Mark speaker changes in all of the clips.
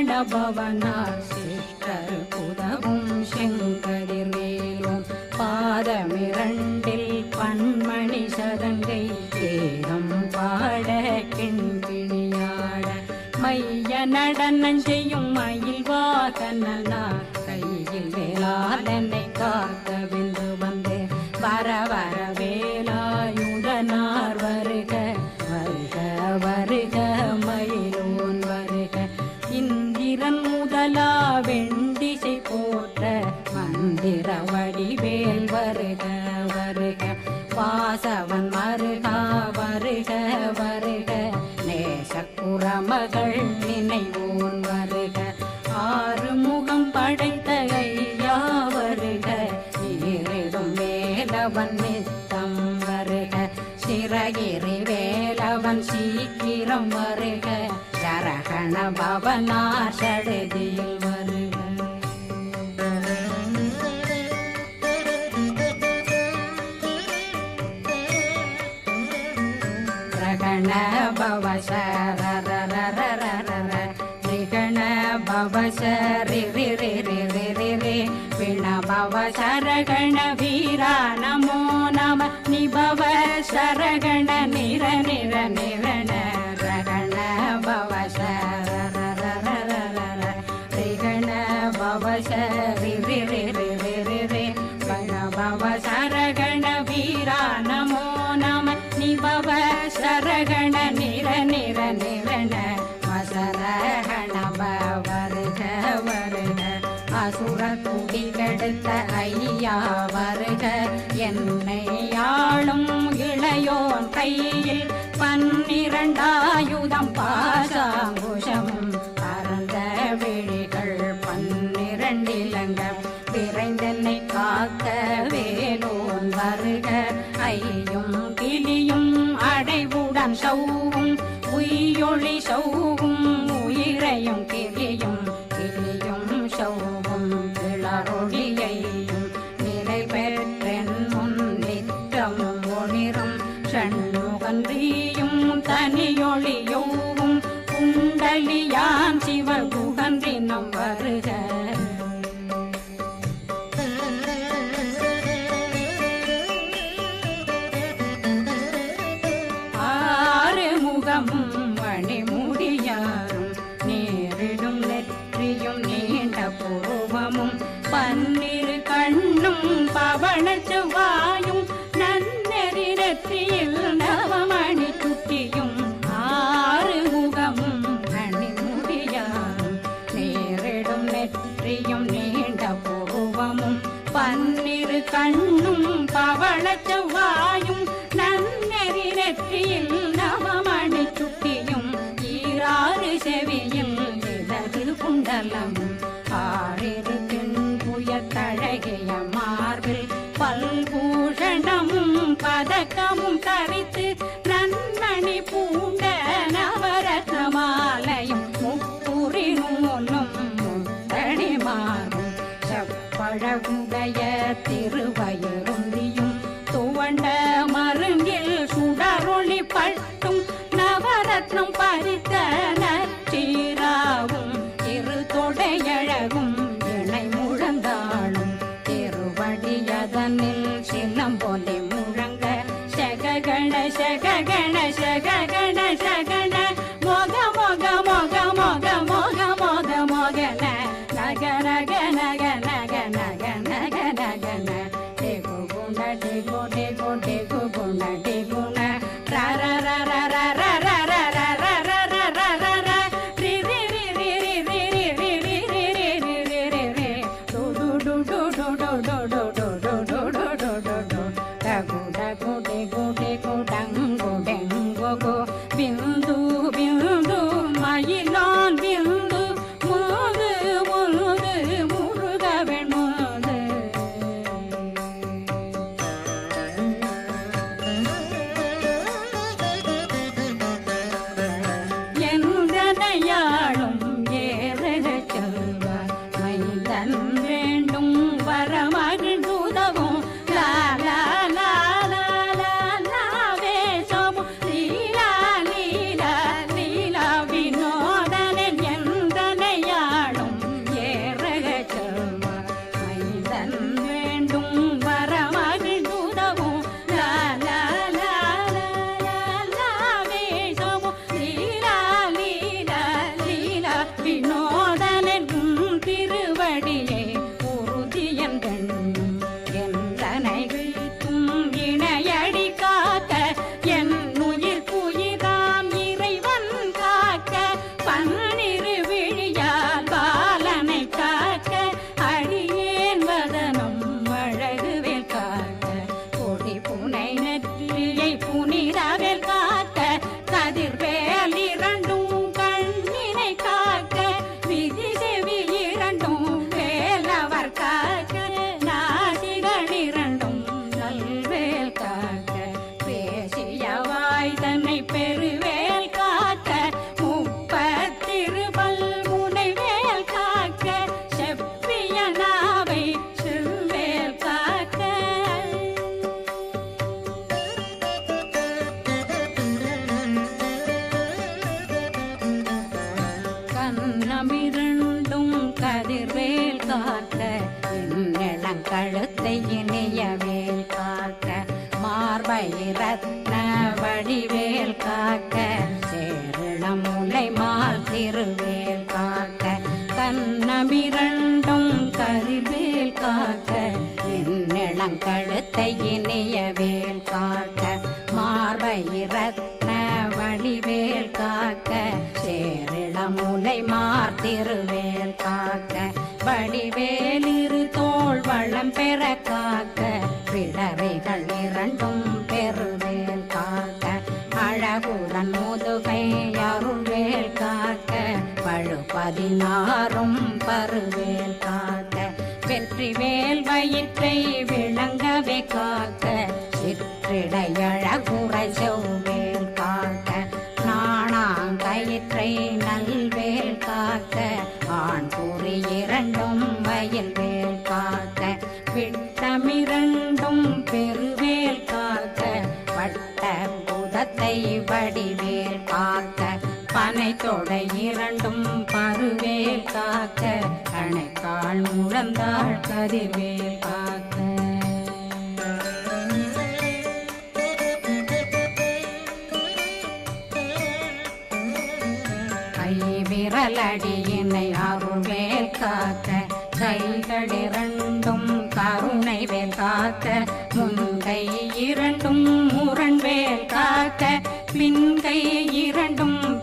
Speaker 1: Saravana sister புதவும் செங்கதிர் செங்கதிர்வேலும் பாதமிரண்டில் பண்மணி சதங்கை கேதம் பாட கிண்கிணியாட மைய நடனம் செய்யும் மயில் வாகனா கையில் வேளாதனை காக்க நேசக்குறமகள் நினைவோன் வருக. ஆறு முகம் படைத்த ஐயா வருக. ஈரிடும் வேலவன் நித்தம் வருக. சிறகிரி வேலவன் சீக்கிரம் வருக. சரகண பவனார் சடுதியில் பவ சரி ரி ரி ரி ரி ரி ரி பிண பவ சரகண வீரா நமோ நம நிபவ சரகண நிர கெடுத்த ஐயா வருக. என்னை ஆளும் இளையோன் கையில் பன்னிரண்டாயுதம் பாசாங்குஷமும் ஆறு ஆறிரு புய மார்பில் பல்பூஷணமும் பதக்கமும் தவித்து moga moga moga moga moga moga moga moga moga moga moga moga சிற்றை விளங்கவே காக்க சிற்றிடையழகுரை செவ்வேல் காக்க நாணாங்கயிற்றை நல்வேல் காக்க ஆண் கூறி இரண்டும் வயல் வேல் காக்க விட்டமிரண்டும் பெருவேல் காக்க வட்ட புதத்தை வடிவேல் காக்க பனை தொடை இரண்டும் கணைக்கால் முழந்தாள் கதிர்வேல் காக்க கை விரலடியினை அருள்வேல் காக்க கைகள் இரண்டும் கருணை வேல் காக்க முன்கை இரண்டும் முரண்வேல் காக்க பின்கை இரண்டும்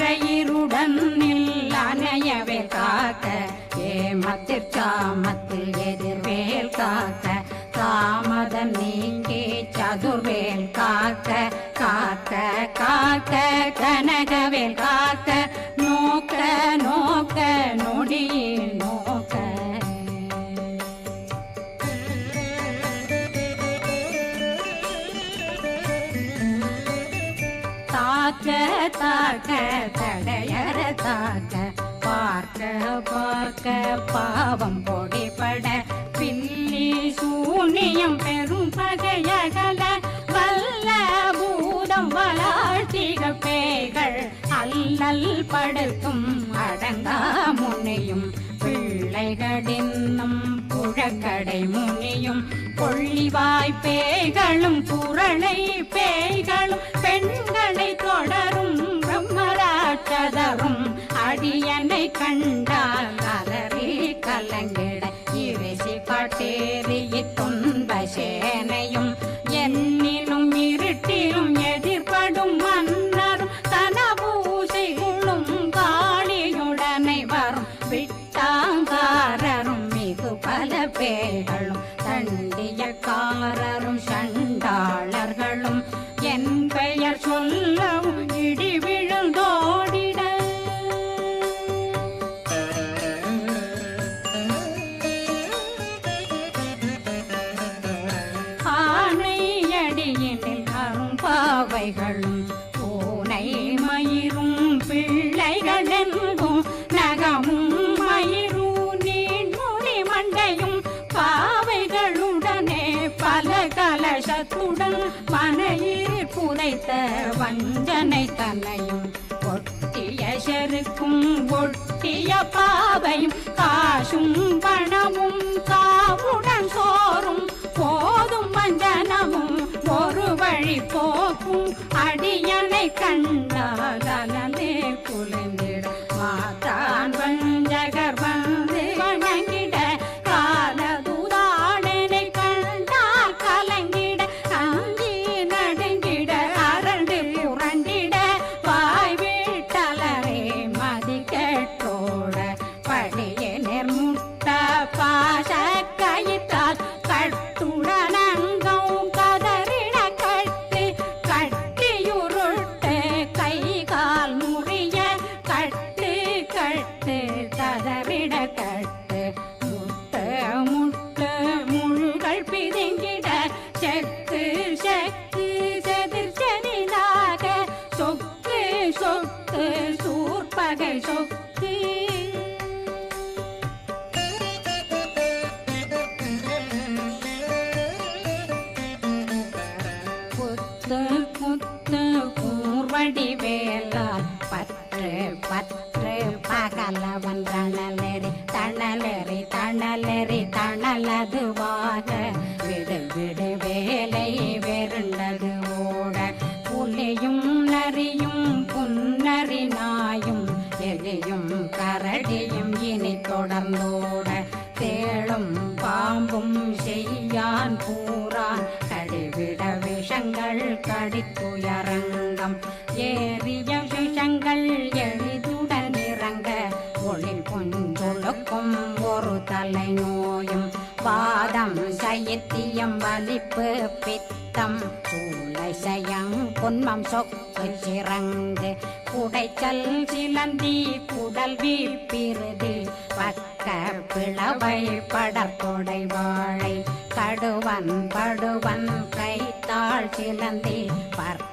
Speaker 1: அரையிருடன் அணையவே காக்க ஏமத்திற் சாமத்தில் எதிர்வேல் காக்க தாமதம் நீங்கி சதுர்வேல் காக்க காக்க காக்க கனகவேல் காக்க தடையற தாக்க பார்க்க பார்க்க பாவம் பொடிபட பில்லி சூனியம் பெரும் பகையகல வல்ல பூதம் வளாழ்த்திக பேய்கள் அல்லல் படுத்தும் அடங்கா முனையும் பிள்ளைகளின்னும் புழக்கடை முனியும் கொள்ளிவாய் பேய்களும் குரளை பேய்களும் பெண்களை தொடரும் பிரம்மராட்சதரும் அடியனை கண்டால் கதறி கலங்கிட. இறைசி காட்டேறி துன்ப சேனையும் புதைத்த வஞ்சனை தலையும் ஒட்டிய செருக்கும் ஒட்டிய பாவையும் காசும் பணமும் காவுடன் சோறும் போதும் வஞ்சனமும் ஒரு வழி போக்கும் அடியனை கண்டால் அலந்தே குலைந்திட கூர்வடி வேலால் பற்று பற்று பகலவன் விஷங்கள் எளிதுடன் இறங்க ஒளில் புஞ்சொழுக்கும் ஒரு தலை நோயும் பாதம் சயத்தியம் வலிப்பு பித்தம். சூளை சயம் பொன்மம் சொக்கு சிறங்கு குடைச்சல் சிலந்தி குடல் வீழ்பிருதி. பக்க பிளவை படற்கொடை வாழை. கடுவன் படுவன் கைத்தாள் சிலந்தி.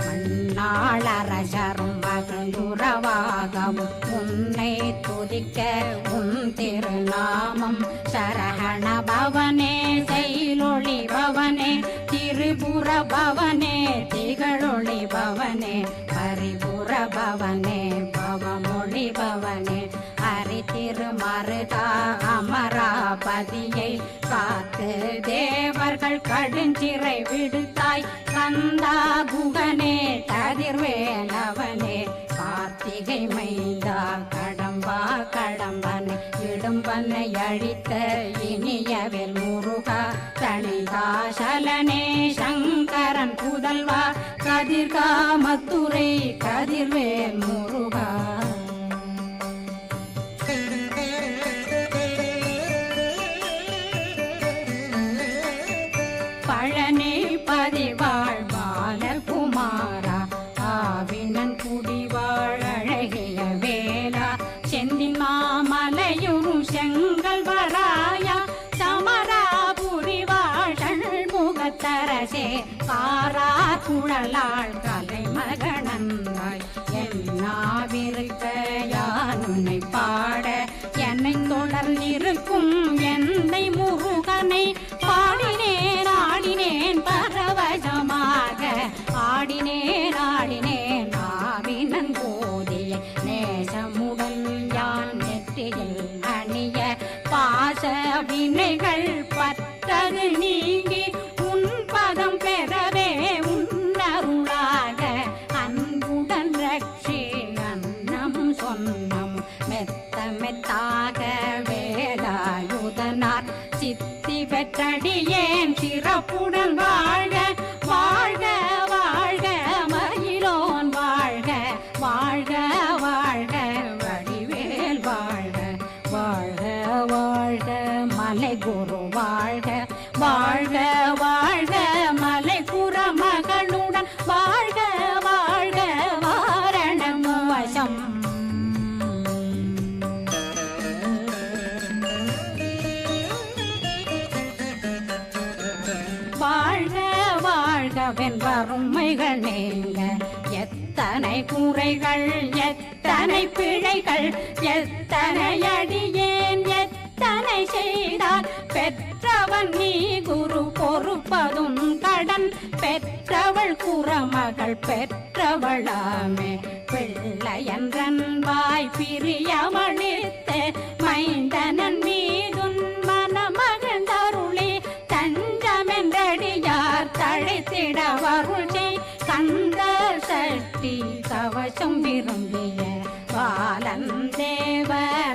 Speaker 1: மண்ணாளரசரும் மகிழ்ந்துறவாகவும் உன்னை துதிக்க உன் திருநாமம் சரகண பவனே செயலொளி பவனே திரிபுர பவனே திகழொளி பவனே பரிபுர பவனே பவமொழி பவனே ஹரி திருமருகா அமராபதியை காத்து தேவர்கள் கடுஞ்சிறை விடுத்தாய். கந்தா குகனே கதிர்வேலவனே கார்த்திகை மைந்தா கடம்பா கடம்பனை இடும்பனை அழித்த இனியவில் முருகா தணிகாசலனே சங்கரன் புதல்வா கதிர்காமத்துரை கதிர்வேல் முருகா. Aww. அபிநேகள் வறுமைகள் எத்தனை குறைகள் எத்தனை பிழைகள் எத்தனை அடியேன் எத்தனை செய்தால் பெற்றவன் நீ குரு பொறுப்பதும் கடன். பெற்றவள் குறமகள் பெற்றவளாமே. பிள்ளையன்றன்பாய் பிரியமளித்த. மைந்தனன் மீதுன் மனமகந்தருளி தஞ்சமென்றடியார் தழைத்திடவா? கவசம் விரும்பிய பாலன் தேவராயன்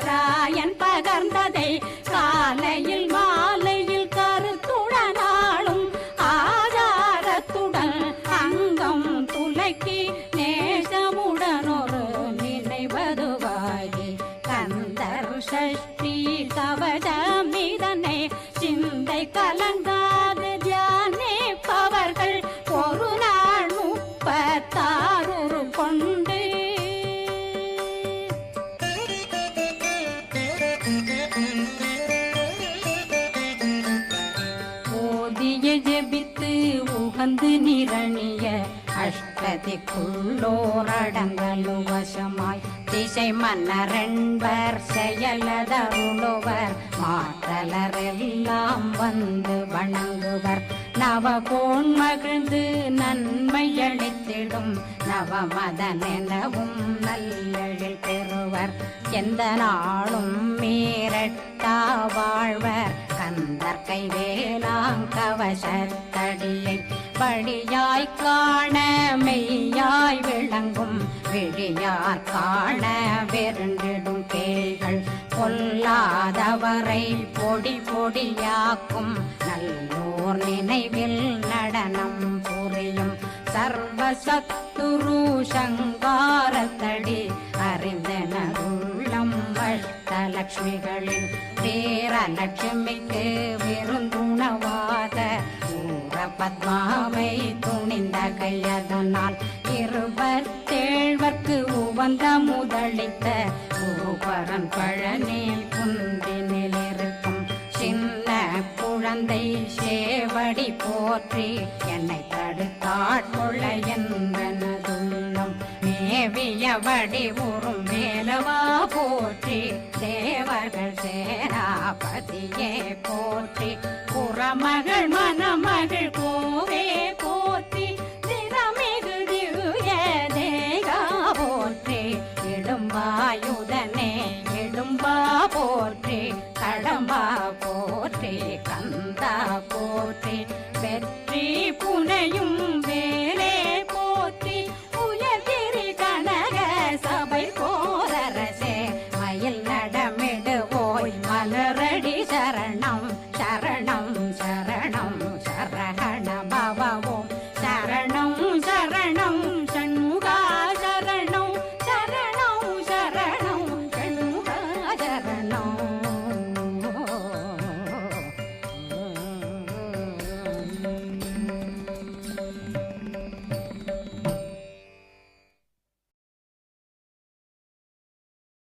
Speaker 1: வந்து நிரணிய அஷ்டதிக்குள்ளோரடங்கலு வசமாய் திசை மன்னரென்பர் செயலதருளுவர். மாற்றலரெல்லாம் வந்து வணங்குவர். நவகோன் மகிழ்ந்து நன்மையளித்திடும் நவமதனெனவும் நல்லெழில் பெறுவர். எந்த நாளும் மீரட்டா வாழ்வர். கந்தற்கை வேளாங்கவசத்தடியை வழியாய் காண மெய்யாய் விளங்கும். விழியார் காண வெருண்டிடும் கேள்கள் பொல்லாதவரை பொடி பொடியாக்கும். நல்லோர் நினைவில் நடனம் புரியும். சர்வசத்துரு சங்காரத்தடி அறிந்தனருள்ளம் அஷ்டலக்ஷ்மிகளின் வீரலட்சுமிக்கு விருந்துணவாத பத்மாவை துணிந்த கையதனால் இருபத்தேழ்வர்க்கு உவந்த முதலித்த பூபரன் பழனில் குந்தினில் இருக்கும். சின்ன குழந்தை சேவடி போற்றி என்னை தடுத்தாட்கொள்ள என்பனதுள்ளம் மேவிய வடி உறும் மேலவா போற்றி. தேவர்கள் சேராபதியே போற்றி. புறமகள் மணமகள் கோவே போற்றி. திறமிகு திவ்ய தேகா போற்றி. இடும்பாயுதனே இடும்பா போற்றி. கடம்பா போற்றி கந்தா போற்றி. வெற்றி புனையும்